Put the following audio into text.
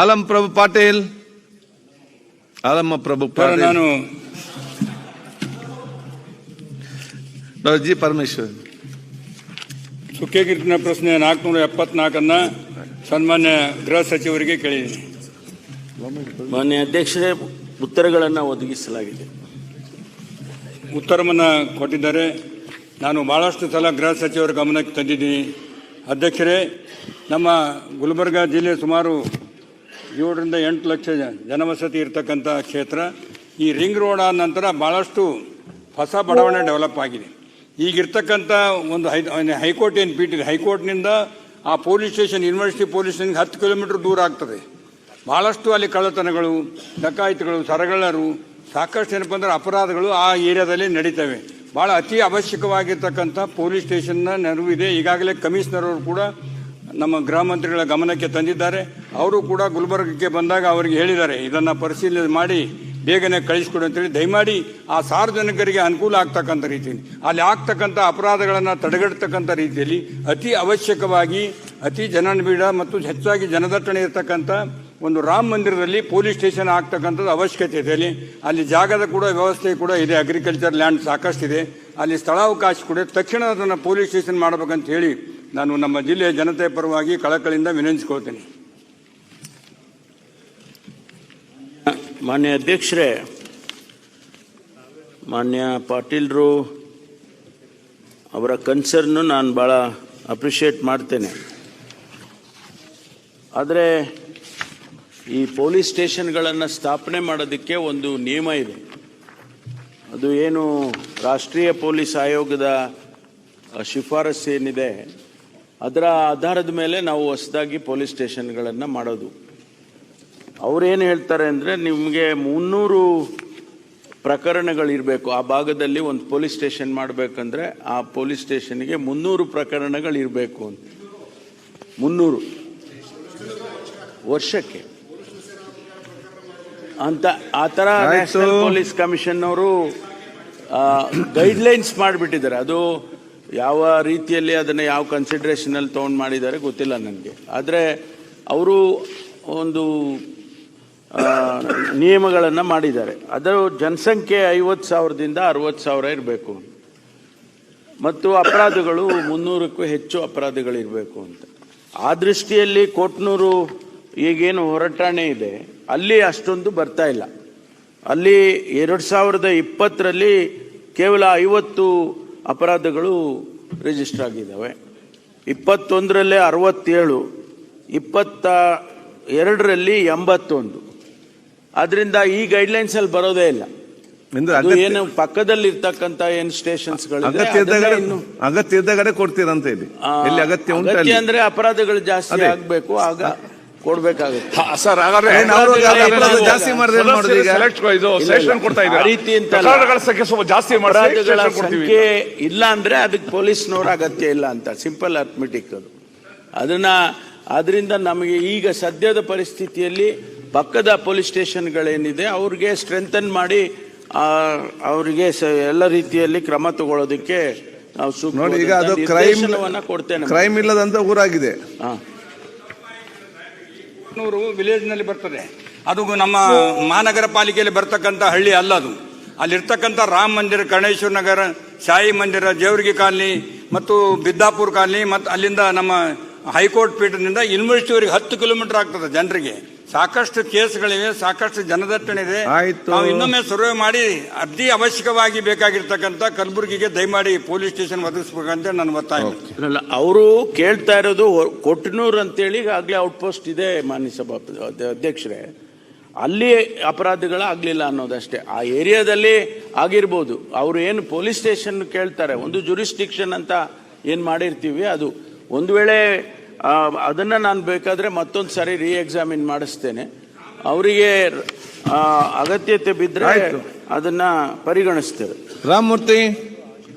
ಆಲಂ ಪ್ರಭು ಪಾಟೀಲ್ ಆಲಮ್ಮ ಪ್ರಭು ಪಾಟೀಲ್ ನಾನು ಜಿ ಪರಮೇಶ್ವರ್ ಸುಕ್ಕೇಗಿರ್ತಿನ ಪ್ರಶ್ನೆ ನಾಲ್ಕುನೂರ ಎಪ್ಪತ್ನಾಲ್ಕನ್ನ ಸನ್ಮಾನ್ಯ ಗೃಹ ಸಚಿವರಿಗೆ ಕೇಳಿದ್ದೀನಿ. ಮಾನ್ಯ ಅಧ್ಯಕ್ಷರೇ ಉತ್ತರಗಳನ್ನು ಒದಗಿಸಲಾಗಿದೆ. ಉತ್ತರವನ್ನು ಕೊಟ್ಟಿದ್ದಾರೆ. ನಾನು ಭಾಳಷ್ಟು ಸಲ ಗೃಹ ಸಚಿವರ ಗಮನಕ್ಕೆ ತಂದಿದ್ದೀನಿ. ಅಧ್ಯಕ್ಷರೇ ನಮ್ಮ ಗುಲ್ಬರ್ಗ ಜಿಲ್ಲೆ ಸುಮಾರು ಏಳರಿಂದ ಎಂಟು ಲಕ್ಷ ಜನವಸತಿ ಇರತಕ್ಕಂಥ ಕ್ಷೇತ್ರ. ಈ ರಿಂಗ್ ರೋಡ್ ಆದ ನಂತರ ಭಾಳಷ್ಟು ಹೊಸ ಬಡಾವಣೆ ಡೆವಲಪ್ ಆಗಿದೆ. ಈಗಿರ್ತಕ್ಕಂಥ ಒಂದು ಹೈ ಹೈಕೋರ್ಟ್ ಏನು ಪೀಠ ಇದೆ? ಹೈಕೋರ್ಟ್ನಿಂದ ಆ ಪೊಲೀಸ್ ಸ್ಟೇಷನ್, ಯೂನಿವರ್ಸಿಟಿ ಪೊಲೀಸ್ ಸ್ಟೇಷನ್ಗೆ ಹತ್ತು ಕಿಲೋಮೀಟರ್ ದೂರ ಆಗ್ತದೆ. ಭಾಳಷ್ಟು ಅಲ್ಲಿ ಕಳ್ಳತನಗಳು ಡಕಾಯಿತಿಗಳು ಸರಗಳರು ಸಾಕಷ್ಟು ಏನಪ್ಪ ಅಂದ್ರೆ ಅಪರಾಧಗಳು ಆ ಏರಿಯಾದಲ್ಲಿ ನಡೀತವೆ. ಭಾಳ ಅತಿ ಅವಶ್ಯಕವಾಗಿರ್ತಕ್ಕಂಥ ಪೊಲೀಸ್ ಸ್ಟೇಷನ್ನ ನೆರವು ಇದೆ ಈಗಾಗಲೇ ಕಮಿಷನರ್ ಅವರು ಕೂಡ ನಮ್ಮ ಗೃಹ ಮಂತ್ರಿಗಳ ಗಮನಕ್ಕೆ ತಂದಿದ್ದಾರೆ. ಅವರು ಕೂಡ ಗುಲ್ಬರ್ಗಕ್ಕೆ ಬಂದಾಗ ಅವರಿಗೆ ಹೇಳಿದ್ದಾರೆ, ಇದನ್ನು ಪರಿಶೀಲನೆ ಮಾಡಿ, ಬೇಗನೆ ಕಳಿಸ್ಕೊಡಿ ಅಂತೇಳಿ. ದಯಮಾಡಿ ಆ ಸಾರ್ವಜನಿಕರಿಗೆ ಅನುಕೂಲ ಆಗ್ತಕ್ಕಂಥ ರೀತಿಯಲ್ಲಿ, ಅಲ್ಲಿ ಆಗ್ತಕ್ಕಂಥ ಅಪರಾಧಗಳನ್ನು ತಡೆಗಟ್ಟತಕ್ಕಂಥ ರೀತಿಯಲ್ಲಿ ಅತಿ ಅವಶ್ಯಕವಾಗಿ, ಅತಿ ಜನನಿಬಿಡ ಮತ್ತು ಹೆಚ್ಚಾಗಿ ಜನದಟ್ಟಣೆ ಇರತಕ್ಕಂಥ ಒಂದು ರಾಮ ಮಂದಿರದಲ್ಲಿ ಪೊಲೀಸ್ ಸ್ಟೇಷನ್ ಆಗ್ತಕ್ಕಂಥದ್ದು ಅವಶ್ಯಕತೆ ಇದೆ. ಅಲ್ಲಿ ಅಲ್ಲಿ ಜಾಗದ ಕೂಡ ವ್ಯವಸ್ಥೆ ಕೂಡ ಇದೆ ಅಗ್ರಿಕಲ್ಚರ್ ಲ್ಯಾಂಡ್ ಸಾಕಷ್ಟಿದೆ. ಅಲ್ಲಿ ಸ್ಥಳಾವಕಾಶ ಕೂಡ ತಕ್ಷಣ ಅದನ್ನು ಪೊಲೀಸ್ ಸ್ಟೇಷನ್ ಮಾಡಬೇಕಂತ ಹೇಳಿ ನಾನು ನಮ್ಮ ಜಿಲ್ಲೆಯ ಜನತೆ ಪರವಾಗಿ ಕಳಕಳಿಯಿಂದ ವಿನಂತಿಸ್ಕೊಳ್ತೀನಿ. ಮಾನ್ಯ ಅಧ್ಯಕ್ಷರೇ, ಮಾನ್ಯ ಪಾಟೀಲ್ರು, ಅವರ ಕನ್ಸರ್ನು ನಾನು ಭಾಳ ಅಪ್ರಿಷಿಯೇಟ್ ಮಾಡ್ತೇನೆ. ಆದರೆ ಈ ಪೊಲೀಸ್ ಸ್ಟೇಷನ್ಗಳನ್ನು ಸ್ಥಾಪನೆ ಮಾಡೋದಕ್ಕೆ ಒಂದು ನಿಯಮ ಇದೆ. ಅದು ಏನು ರಾಷ್ಟ್ರೀಯ ಪೊಲೀಸ್ ಆಯೋಗದ ಶಿಫಾರಸ್ಸು ಏನಿದೆ ಅದರ ಆಧಾರದ ಮೇಲೆ ನಾವು ಹೊಸದಾಗಿ ಪೊಲೀಸ್ ಸ್ಟೇಷನ್ಗಳನ್ನು ಮಾಡೋದು. ಅವರೇನು ಹೇಳ್ತಾರೆ ಅಂದರೆ ನಿಮಗೆ ಮುನ್ನೂರು ಪ್ರಕರಣಗಳಿರಬೇಕು. ಆ ಭಾಗದಲ್ಲಿ ಒಂದು ಪೊಲೀಸ್ ಸ್ಟೇಷನ್ ಮಾಡಬೇಕಂದ್ರೆ ಆ ಪೊಲೀಸ್ ಸ್ಟೇಷನ್ಗೆ ಮುನ್ನೂರು ಪ್ರಕರಣಗಳಿರಬೇಕು ಅಂತ. ಮುನ್ನೂರು. ವರ್ಷಕ್ಕೆ. ಅಂತ ಆ ಥರ ನ್ಯಾಷನಲ್ ಪೊಲೀಸ್ ಕಮಿಷನ್ ಅವರು ಗೈಡ್ಲೈನ್ಸ್ ಮಾಡಿಬಿಟ್ಟಿದ್ದಾರೆ. ಅದು ಯಾವ ರೀತಿಯಲ್ಲಿ ಅದನ್ನು ಯಾವ ಕನ್ಸಿಡ್ರೇಷನಲ್ಲಿ ತೊಗೊಂಡು ಮಾಡಿದ್ದಾರೆ ಗೊತ್ತಿಲ್ಲ ನನಗೆ. ಆದರೆ ಅವರು ಒಂದು ನಿಯಮಗಳನ್ನು ಮಾಡಿದ್ದಾರೆ. ಅದರ ಜನಸಂಖ್ಯೆ ಐವತ್ತು ಸಾವಿರದಿಂದ ಅರವತ್ತು ಸಾವಿರ ಇರಬೇಕು ಮತ್ತು ಅಪರಾಧಗಳು ಮುನ್ನೂರಕ್ಕೂ ಹೆಚ್ಚು ಅಪರಾಧಗಳಿರಬೇಕು ಅಂತ. ಆ ದೃಷ್ಟಿಯಲ್ಲಿ ಕೋಟ್ನೂರು ಈಗೇನು ಹೊರಟಾಣೆ ಇದೆ. ಅಲ್ಲಿ ಅಷ್ಟೊಂದು ಬರ್ತಾ ಇಲ್ಲ. ಅಲ್ಲಿ ಎರಡು ಸಾವಿರದ ಇಪ್ಪತ್ತರಲ್ಲಿ ಕೇವಲ ಐವತ್ತು ಅಪರಾಧಗಳು ರಿಜಿಸ್ಟರ್ ಆಗಿದ್ದಾವೆ. ಇಪ್ಪತ್ತೊಂದರಲ್ಲೇ ಅರವತ್ತೇಳು ಇಪ್ಪತ್ತ ಎರಡರಲ್ಲಿ ಎಂಬತ್ತೊಂದು. ಅದರಿಂದ ಈ ಗೈಡ್ಲೈನ್ಸಲ್ಲಿ ಬರೋದೇ ಇಲ್ಲ. ಏನು ಪಕ್ಕದಲ್ಲಿ ಇರ್ತಕ್ಕಂಥ ಏನು ಸ್ಟೇಷನ್ಸ್ಗಳು ಅಗತ್ಯ ಇದ್ದಾಗ ಅಗತ್ಯ ಇದ್ದಾಗ ಕೊಡ್ತೀರಂತ ಇಲ್ಲಿ. ಅಗತ್ಯ ಅಂದ್ರೆ ಅಪರಾಧಗಳು ಜಾಸ್ತಿ ಆಗ್ಬೇಕು ಆಗ ಕೊಡ್ಬೇಕಾಗುತ್ತೆ. ಸರ್ ಹಾಗಾದ್ರೆ ಜಾಸ್ತಿ ಇಲ್ಲ. ಕೊಡ್ತಾ ಇದ್ದಾರೆ. ಸ್ವಲ್ಪ ಜಾಸ್ತಿ ಸಂಖ್ಯೆ ಇಲ್ಲ ಅಂದ್ರೆ ಅದಕ್ಕೆ ಪೊಲೀಸ್ನವ್ರ ಅಗತ್ಯ ಇಲ್ಲ ಅಂತ ಸಿಂಪಲ್ ಅಥ್ಮೆಟಿಕ್ ಅದು. ಅದನ್ನ ಅದರಿಂದ ನಮಗೆ ಈಗ ಸದ್ಯದ ಪರಿಸ್ಥಿತಿಯಲ್ಲಿ ಪಕ್ಕದ ಪೊಲೀಸ್ ಸ್ಟೇಷನ್ಗಳೇನಿದೆ ಅವ್ರಿಗೆ ಸ್ಟ್ರೆಂಥನ್ ಮಾಡಿ ಅವರಿಗೆ ಎಲ್ಲ ರೀತಿಯಲ್ಲಿ ಕ್ರಮ ತಗೊಳ್ಳೋದಕ್ಕೆ ನಾವು ನೋಡಿ ಈಗ ಅದು ಸೂಕ್ತ ಕ್ರೈಮ್ ಕೊಡ್ತೇನೆ. ಕ್ರೈಮ್ ಇಲ್ಲದಂತ ಊರಾಗಿದೆ. ಹಾ. ನೂರು ವಿಲೇಜ್ನಲ್ಲಿ ಬರ್ತದೆ. ಅದು ನಮ್ಮ ಮಹಾನಗರ ಪಾಲಿಕೆಯಲ್ಲಿ ಬರ್ತಕ್ಕಂಥ ಹಳ್ಳಿ ಅಲ್ಲ ಅದು. ಅಲ್ಲಿರ್ತಕ್ಕಂಥ ರಾಮ ಮಂದಿರ ಕರ್ಣೇಶ್ವರ ನಗರ ಸಾಯಿ ಮಂದಿರ, ಜೇವರ್ಗಿ ಕಾಲನಿ ಮತ್ತು ಬಿದ್ದಾಪುರ ಕಾಲನಿ ಮತ್ತು ಅಲ್ಲಿಂದ ನಮ್ಮ ಹೈಕೋರ್ಟ್ ಪೀಠದಿಂದ ಯೂನಿವರ್ಸಿಟಿವರೆಗೆ ಹತ್ತು ಕಿಲೋಮೀಟರ್ ಆಗ್ತದೆ ಜನರಿಗೆ. ಸಾಕಷ್ಟು ಕೇಸ್ಗಳಿವೆ ಸಾಕಷ್ಟು ಜನದಟ್ಟಣೆ ಇದೆ. ಆಯ್ತು. ನಾವು ಇನ್ನೊಮ್ಮೆ ಸರ್ವೆ ಮಾಡಿ ಅತಿ ಅವಶ್ಯಕವಾಗಿ ಬೇಕಾಗಿರ್ತಕ್ಕಂಥ ಕಲಬುರಗಿಗೆ ದಯಮಾಡಿ ಪೊಲೀಸ್ ಸ್ಟೇಷನ್ ಒದಗಿಸ್ಬೇಕಂತ ನನ್ನ ಒತ್ತಾಯ. ಅಲ್ಲ ಅವರು ಕೇಳ್ತಾ ಇರೋದು ಹೊ- ಹೇಳಿ ಆಗ್ಲೇ ಔಟ್ ಪೋಸ್ಟ್ ಇದೆ ಮಾನ್ಯ ಸಭಾ ಅಧ್ಯಕ್ಷರೇ. ಅಲ್ಲಿ ಅಪರಾಧಗಳ ಆಗಲಿಲ್ಲ ಅನ್ನೋದಷ್ಟೇ. ಆ ಏರಿಯಾದಲ್ಲಿ ಆಗಿರ್ಬೋದು. ಅವರು ಏನು ಪೊಲೀಸ್ ಸ್ಟೇಷನ್ ಕೇಳ್ತಾರೆ ಒಂದು ಜುರಿಸ್ಟಿಕ್ಷನ್ ಅಂತ ಏನು ಮಾಡಿರ್ತೀವಿ ಅದು ಒಂದು ವೇಳೆ ಅದನ್ನ ನಾನು ಬೇಕಾದರೆ ಮತ್ತೊಂದು ಸಾರಿ ರೀ ಎಕ್ಸಾಮಿನ್ ಮಾಡಿಸ್ತೇನೆ. ಅವರಿಗೆ ಅಗತ್ಯತೆ ಬಿದ್ದರೆ ಅದನ್ನು ಪರಿಗಣಿಸ್ತೇವೆ. ರಾಮಮೂರ್ತಿ?